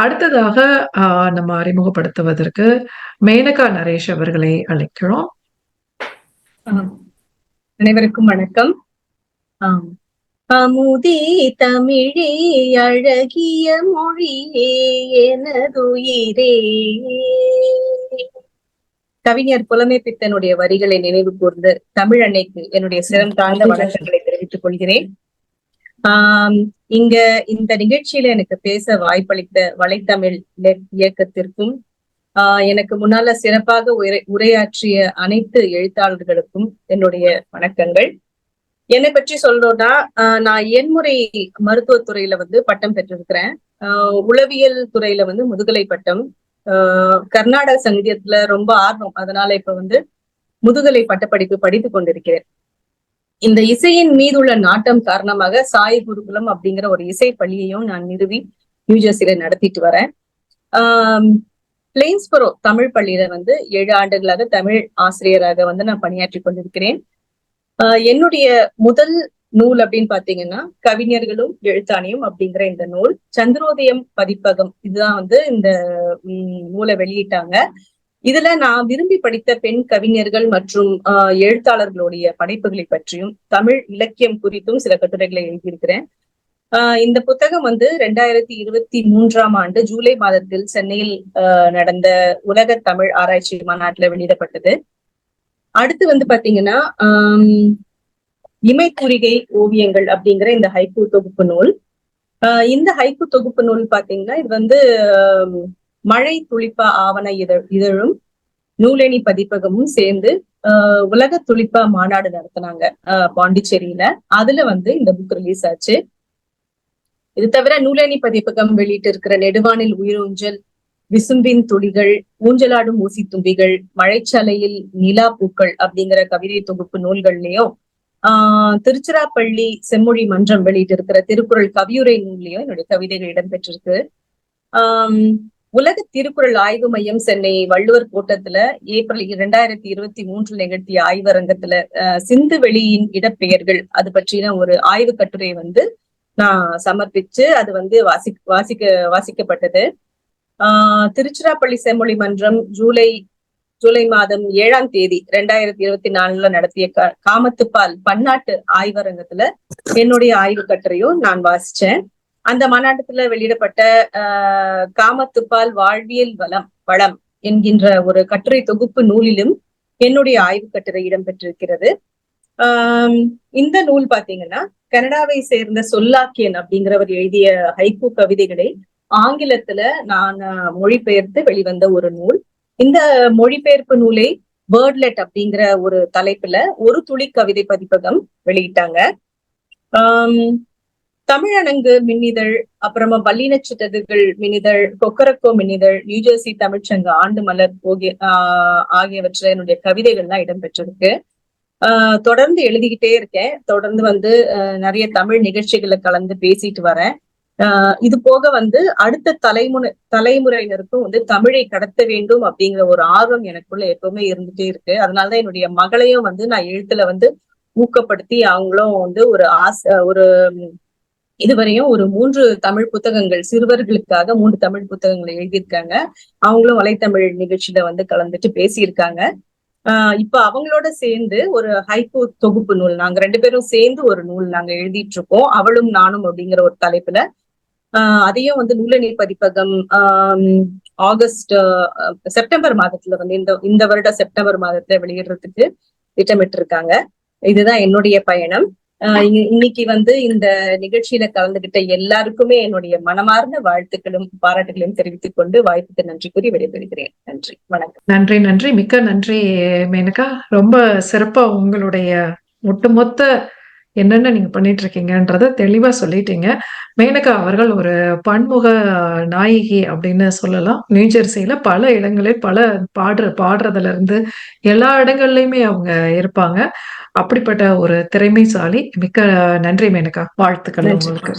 அடுத்ததாக ஆஹ் நம்ம அறிமுகப்படுத்துவதற்கு மேனகா நரேஷ் அவர்களை அழைக்கிறோம். அனைவருக்கும் வணக்கம். அமுதே தமிழே அழகிய மொழியே எனதுயிரே. கவிஞர் புலமை பித்தனுடைய வரிகளை நினைவு கூர்ந்து தமிழ் அன்னைக்கு என்னுடைய சிறம் தாழ்ந்த வணக்கங்களை தெரிவித்துக் கொள்கிறேன். ஆஹ் இங்க இந்த நிகழ்ச்சியில எனக்கு பேச வாய்ப்பளித்த வலைத்தமிழ் இயக்கத்திற்கும் ஆஹ் எனக்கு முன்னால சிறப்பாக உரை உரையாற்றிய அனைத்து எழுத்தாளர்களுக்கும் என்னுடைய வணக்கங்கள். என்னை பற்றி சொல்லணும்னா நான் எண்முறை மருத்துவத்துறையில வந்து பட்டம் பெற்றிருக்கிறேன். உளவியல் துறையில வந்து முதுகலை பட்டம். கர்நாடக சங்கீதத்துல ரொம்ப ஆர்வம். அதனால இப்ப வந்து முதுகலை பட்டப்படிப்பு படித்து கொண்டிருக்கிறேன். இந்த இசையின் மீதுள்ள நாட்டம் காரணமாக சாய் குருகுலம் அப்படிங்கிற ஒரு இசை பள்ளியையும் நான் நிறுவி நியூஜெர்சியில நடத்திட்டு வரேன். ஆஹ் பிளேன்ஸ்பரோ தமிழ் பள்ளியில வந்து ஏழு ஆண்டுகளாக தமிழ் ஆசிரியராக வந்து நான் பணியாற்றி கொண்டிருக்கிறேன். என்னுடைய முதல் நூல் அப்படின்னு பாத்தீங்கன்னா கவிஞர்களும் எழுத்தாணியும் அப்படிங்கிற இந்த நூல். சந்திரோதயம் பதிப்பகம் இதுதான் வந்து இந்த நூலை வெளியிட்டாங்க. இதுல நான் விரும்பி படித்த பெண் கவிஞர்கள் மற்றும் எழுத்தாளர்களுடைய படைப்புகளை பற்றியும் தமிழ் இலக்கியம் குறித்தும் சில கட்டுரைகளை எழுதியிருக்கிறேன். ஆஹ் இந்த புத்தகம் வந்து ரெண்டாயிரத்தி இருபத்தி மூன்றாம் ஆண்டு ஜூலை மாதத்தில் சென்னையில் நடந்த உலக தமிழ் ஆராய்ச்சி மாநாட்டில் வெளியிடப்பட்டது. அடுத்து வந்து பாத்தீங்கன்னா ஆஹ் இமைக்குறிகை ஓவியங்கள் அப்படிங்கிற இந்த ஹைக்கூ தொகுப்பு நூல். இந்த ஹைக்கூ தொகுப்பு நூல் பாத்தீங்கன்னா இது வந்து மழை துளிப்பா ஆவண இதழ் இதழும் நூலேணி பதிப்பகமும் சேர்ந்து உலக துளிப்பா மாநாடு நடத்தினாங்க பாண்டிச்சேரியில. அதுல வந்து இந்த புக் ரிலீஸ் ஆச்சு. இது தவிர நூலேணி பதிப்பகம் வெளியிட்டு இருக்கிற நெடுவானில் உயிரூஞ்சல் விசும்பின் துளிகள் ஊஞ்சலாடும் ஊசி தும்பிகள் மழைச்சலையில் நிலா பூக்கள் அப்படிங்கிற கவிதை தொகுப்பு நூல்கள்லயும் ஆஹ் திருச்சிராப்பள்ளி செம்மொழி மன்றம் வெளியிட்டு இருக்கிற திருக்குறள் கவியுரை நூல்லையும் என்னுடைய கவிதைகள் இடம்பெற்றிருக்கு. ஆஹ் உலக திருக்குறள் ஆய்வு மையம் சென்னை வள்ளுவர் கூட்டத்துல ஏப்ரல் இரண்டாயிரத்தி இருபத்தி மூன்றில் நிகழ்த்திய ஆய்வரங்கத்துல சிந்து வெளியின் இடப்பெயர்கள் அது பற்றின ஒரு ஆய்வு கட்டுரை வந்து நான் சமர்ப்பிச்சு அது வந்து வாசி வாசிக்க வாசிக்கப்பட்டது. ஆஹ் திருச்சிராப்பள்ளி செம்மொழி மன்றம் ஜூலை ஜூலை மாதம் ஏழாம் தேதி ரெண்டாயிரத்தி இருபத்தி நாலுல நடத்திய காமத்துப்பால் பன்னாட்டு ஆய்வரங்கத்துல என்னுடைய ஆய்வு கட்டுரையும் நான் வாசிச்சேன். அந்த மாநாட்டத்துல வெளியிடப்பட்ட அஹ் காமத்துப்பால் வாழ்வியல் வளம் வளம் என்கின்ற ஒரு கட்டுரை தொகுப்பு நூலிலும் என்னுடைய ஆய்வு கட்டுரை இடம்பெற்றிருக்கிறது. ஆஹ் இந்த நூல் பாத்தீங்கன்னா கனடாவை சேர்ந்த சொல்லாக்கியன் அப்படிங்கிறவர் எழுதிய ஹைக்கூ கவிதைகளை ஆங்கிலத்துல நான் மொழிபெயர்த்து வெளிவந்த ஒரு நூல். இந்த மொழிபெயர்ப்பு நூலை பேர்ட்லெட் அப்படிங்கிற ஒரு தலைப்புல ஒரு துளி கவிதை பதிப்பகம் வெளியிட்டாங்க. ஆஹ் தமிழனங்கு மின்னிதழ் அப்புறமா வல்லின சிட்டதுகள் மின்னிதழ் கொக்கரக்கோ மின்னிதழ் நியூஜெர்சி தமிழ்ச்சங்க ஆண்டு மலர் போகிய ஆஹ் ஆகியவற்றை என்னுடைய கவிதைகள்லாம் இடம்பெற்றிருக்கு. ஆஹ் தொடர்ந்து எழுதிக்கிட்டே இருக்கேன். தொடர்ந்து வந்து நிறைய தமிழ் நிகழ்ச்சிகளை கலந்து பேசிட்டு வரேன். ஆஹ் இது போக வந்து அடுத்த தலைமுறை தலைமுறையினருக்கும் வந்து தமிழை கடத்த வேண்டும் அப்படிங்கிற ஒரு ஆர்வம் எனக்குள்ள எப்பவுமே இருந்துட்டே இருக்கு. அதனாலதான் என்னுடைய மகளையும் வந்து நான் எழுத்துல வந்து ஊக்கப்படுத்தி அவங்களும் வந்து ஒரு ஆசை ஒரு இதுவரையும் ஒரு மூன்று தமிழ் புத்தகங்கள் சிறுவர்களுக்காக மூன்று தமிழ் புத்தகங்களை எழுதியிருக்காங்க. அவங்களும் வலைத்தமிழ் நிகழ்ச்சியில வந்து கலந்துட்டு பேசியிருக்காங்க. ஆஹ் இப்ப அவங்களோட சேர்ந்து ஒரு ஹைகோ தொகுப்பு நூல் நாங்க ரெண்டு பேரும் சேர்ந்து ஒரு நூல் நாங்க எழுதிட்டு இருக்கோம் அவளும் நானும் அப்படிங்கிற ஒரு தலைப்புல. ஆஹ் அதையும் வந்து நூலநீர் பதிப்பகம் ஆஹ் ஆகஸ்ட் செப்டம்பர் மாதத்துல வந்து இந்த இந்த வருட செப்டம்பர் மாதத்துல வெளியிடுறதுக்கு திட்டமிட்டு இருக்காங்க இதுதான் என்னுடைய பயணம். இன்னைக்கு வந்து இந்த நிகழ்ச்சியில கலந்துகிட்ட எல்லாருக்குமே என்னுடைய மனமார்ந்த வாழ்த்துக்களும் பாராட்டுகளையும் தெரிவித்துக் கொண்டு வாய்ப்புக்கு நன்றி கூறி விடைபெறுகிறேன். நன்றி. வணக்கம். நன்றி நன்றி. மிக்க நன்றி மேனகா. ரொம்ப சிறப்பா உங்களுடைய ஒட்டுமொத்த என்னென்ன நீங்க பண்ணிட்டு இருக்கீங்கன்றத தெளிவா சொல்லிட்டீங்க. மேனகா அவர்கள் ஒரு பன்முக நாயகி அப்படின்னு சொல்லலாம். நியூஜெர்சியில பல இடங்களில் பல பாடுற பாடுறதுல இருந்து எல்லா இடங்கள்லயுமே அவங்க இருப்பாங்க. அப்படிப்பட்ட ஒரு திறமைசாலி. மிக்க நன்றி மேனகா. வாழ்த்துக்கள் உங்களுக்கு.